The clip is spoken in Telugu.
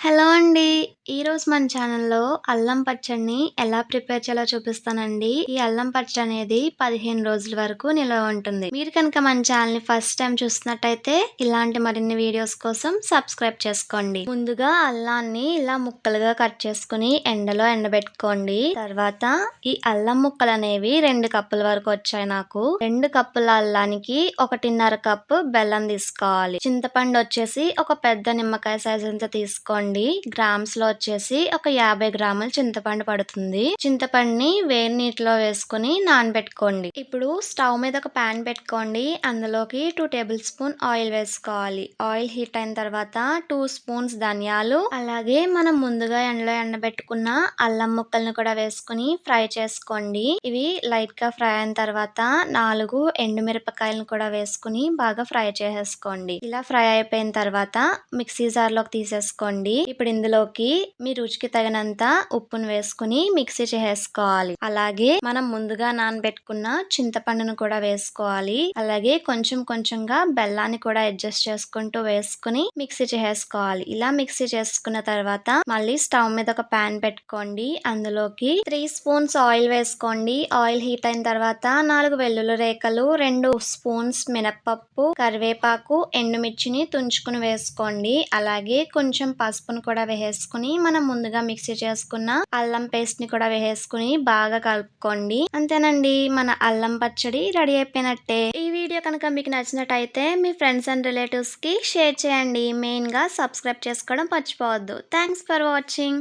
హలో అండి. ఈరోజు మన ఛానల్లో అల్లం పచ్చడిని ఎలా ప్రిపేర్ చేయాలో చూపిస్తానండి. ఈ అల్లం పచ్చడి అనేది పదిహేను రోజుల వరకు నిల్వ ఉంటుంది. మీరు కనుక మన ఛానల్ని ఫస్ట్ టైం చూస్తున్నట్టయితే ఇలాంటి మరిన్ని వీడియోస్ కోసం సబ్స్క్రైబ్ చేసుకోండి. ముందుగా అల్లాన్ని ఇలా ముక్కలుగా కట్ చేసుకుని ఎండలో ఎండబెట్టుకోండి. తర్వాత ఈ అల్లం ముక్కలు అనేవి రెండు కప్పుల వరకు వచ్చాయి నాకు. రెండు కప్పుల అల్లానికి ఒకటిన్నర కప్పు బెల్లం తీసుకోవాలి. చింతపండు వచ్చేసి ఒక పెద్ద నిమ్మకాయ సైజ్ అంతా తీసుకోండి. గ్రామ్స్లో వచ్చేసి ఒక యాభై గ్రాముల చింతపండు పడుతుంది. చింతపండుని వేడి నీటిలో వేసుకుని నానబెట్టుకోండి. ఇప్పుడు స్టవ్ మీద ఒక పాన్ పెట్టుకోండి. అందులోకి టూ టేబుల్ స్పూన్ ఆయిల్ వేసుకోవాలి. ఆయిల్ హీట్ అయిన తర్వాత టూ స్పూన్స్ ధనియాలు. అలాగే మనం ముందుగా ఎండలో ఎండబెట్టుకున్న అల్లం ముక్కల్ని కూడా వేసుకుని ఫ్రై చేసుకోండి. ఇవి లైట్గా ఫ్రై అయిన తర్వాత నాలుగు ఎండుమిరపకాయలను కూడా వేసుకుని బాగా ఫ్రై చేసేసుకోండి. ఇలా ఫ్రై అయిపోయిన తర్వాత మిక్సీ జార్లోకి తీసేసుకోండి. ఇప్పుడు ఇందులోకి మీ రుచికి తగినంత ఉప్పును వేసుకుని మిక్సీ చేసేసుకోవాలి. అలాగే మనం ముందుగా నానబెట్టుకున్న చింతపండును కూడా వేసుకోవాలి. అలాగే కొంచెం కొంచెంగా బెల్లాన్ని కూడా అడ్జస్ట్ చేసుకుంటూ వేసుకుని మిక్సీ చేసేసుకోవాలి. ఇలా మిక్సీ చేసుకున్న తర్వాత మళ్ళీ స్టవ్ మీద ఒక పాన్ పెట్టుకోండి. అందులోకి త్రీ స్పూన్స్ ఆయిల్ వేసుకోండి. ఆయిల్ హీట్ అయిన తర్వాత నాలుగు వెల్లుల్లి రేఖలు రెండు స్పూన్స్ మినప్పప్పు కరివేపాకు ఎండుమిర్చిని తుంచుకుని వేసుకోండి. అలాగే కొంచెం పసుపును కూడా వేసుకుని మనం ముందుగా మిక్సీ చేసుకున్న అల్లం పేస్ట్ని కూడా వేసుకుని బాగా కలుపుకోండి. అంతేనండి మన అల్లం పచ్చడి రెడీ అయిపోయినట్టే. ఈ వీడియో కనుక మీకు నచ్చినట్టయితే మీ ఫ్రెండ్స్ అండ్ రిలేటివ్స్కి షేర్ చేయండి. మెయిన్గా సబ్స్క్రైబ్ చేసుకోవడం మర్చిపోవద్దు. Thanks for watching.